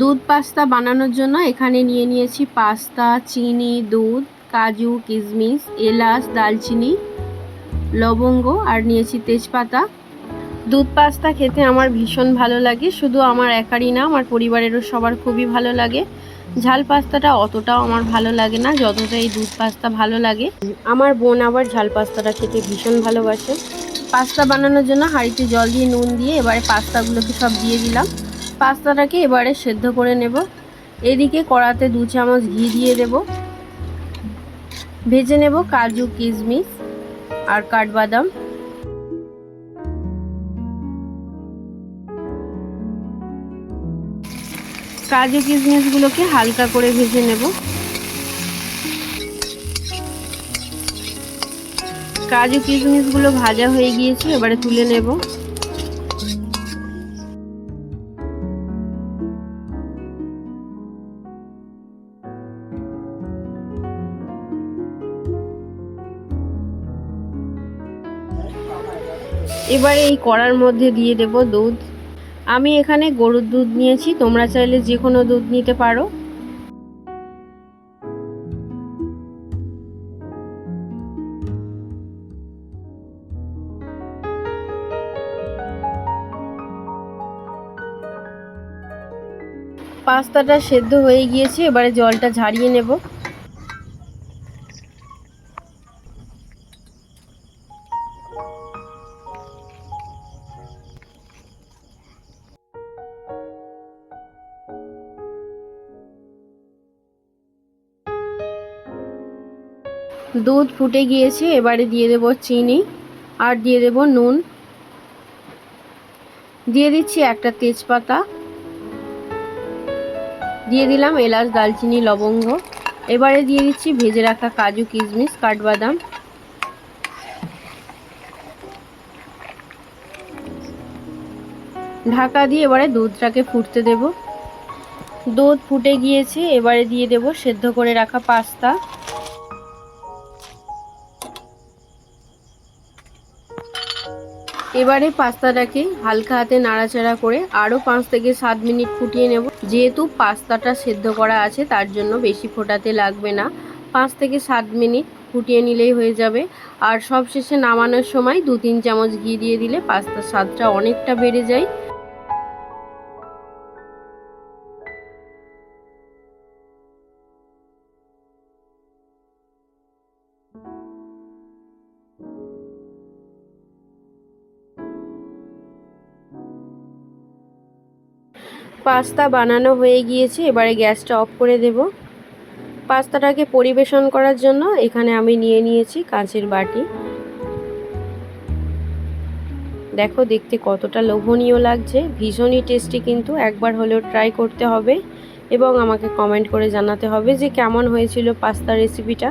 দুধ পাস্তা বানানোর জন্য এখানে নিয়ে নিয়েছি পাস্তা, চিনি, দুধ, কাজু, কিশমিশ, এলাচ, দালচিনি, লবঙ্গ আর নিয়েছি তেজপাতা। দুধ পাস্তা খেতে আমার ভীষণ ভালো লাগে, শুধু আমার একারই না, আমার পরিবারেরও সবার খুবই ভালো লাগে। ঝাল পাস্তাটা অতটাও আমার ভালো লাগে না যতটা এই দুধ পাস্তা ভালো লাগে। আমার বোন আবার ঝাল পাস্তাটা খেতে ভীষণ ভালোবাসে। পাস্তা বানানোর জন্য হাঁড়িতে জল দিয়ে নুন দিয়ে এবারে পাস্তাগুলোকে সব দিয়ে দিলাম। পাস্তাটাকে এবারে সেদ্ধ করে নেব। এদিকে কড়াতে দু চামচ ঘি দিয়ে দেব। ভেজে নেব কাজু কিশমিশ আর কাঠবাদাম। কাজু কিশমিশগুলোকে হালকা করে ভেজে নেব। কাজু কিশমিশগুলো ভাজা হয়ে গিয়েছে, এবারে তুলে নেব। এবারে এই কড়ার মধ্যে দিয়ে দেব দুধ। আমি এখানে গরুর দুধ নিয়েছি, তোমরা চাইলে যে কোনো দুধ নিতে পারো। পাস্তাটা সেদ্ধ হয়ে গিয়েছে, এবারে জলটা ঝারিয়ে নেব। দুধ ফুটে গিয়েছে, এবারে দিয়ে দেব চিনি আর দিয়ে দেব নুন। দিয়ে দিচ্ছি একটা তেজপাতা। দিয়ে দিলাম এলাচ দালচিনি লবঙ্গ। এবারে দিয়ে দিচ্ছি ভেজে রাখা কাজু, কিশমিশ, কাঠবাদাম। ঢাকা দিয়ে এবারে দুধটাকে ফুটতে দেব। দুধ ফুটে গিয়েছে, এবারে দিয়ে দেব সেদ্ধ করে রাখা পাস্তা। এবারে পাস্তাটাকে হালকা হাতে নাড়াচাড়া করে আরও পাঁচ থেকে সাত মিনিট ফুটিয়ে নেব। যেহেতু পাস্তাটা সেদ্ধ করা আছে, তার জন্য বেশি ফোটাতে লাগবে না। পাঁচ থেকে সাত মিনিট ফুটিয়ে নিলেই হয়ে যাবে। আর সব শেষে নামানোর সময় দু তিন চামচ ঘি দিয়ে দিলে পাস্তার স্বাদটা অনেকটা বেড়ে যায়। পাস্তা বানানো হয়ে গিয়েছে, এবারে গ্যাসটা অফ করে দেব। পাস্তাটাকে পরিবেশন করার জন্য এখানে আমি নিয়ে নিয়েছি কাঁচের বাটি। দেখো দেখতে কতটা লোভনীয় লাগছে, ভীষণই টেস্টি কিন্তু, একবার হলেও ট্রাই করতে হবে এবং আমাকে কমেন্ট করে জানাতে হবে যে কেমন হয়েছিল পাস্তা রেসিপিটা।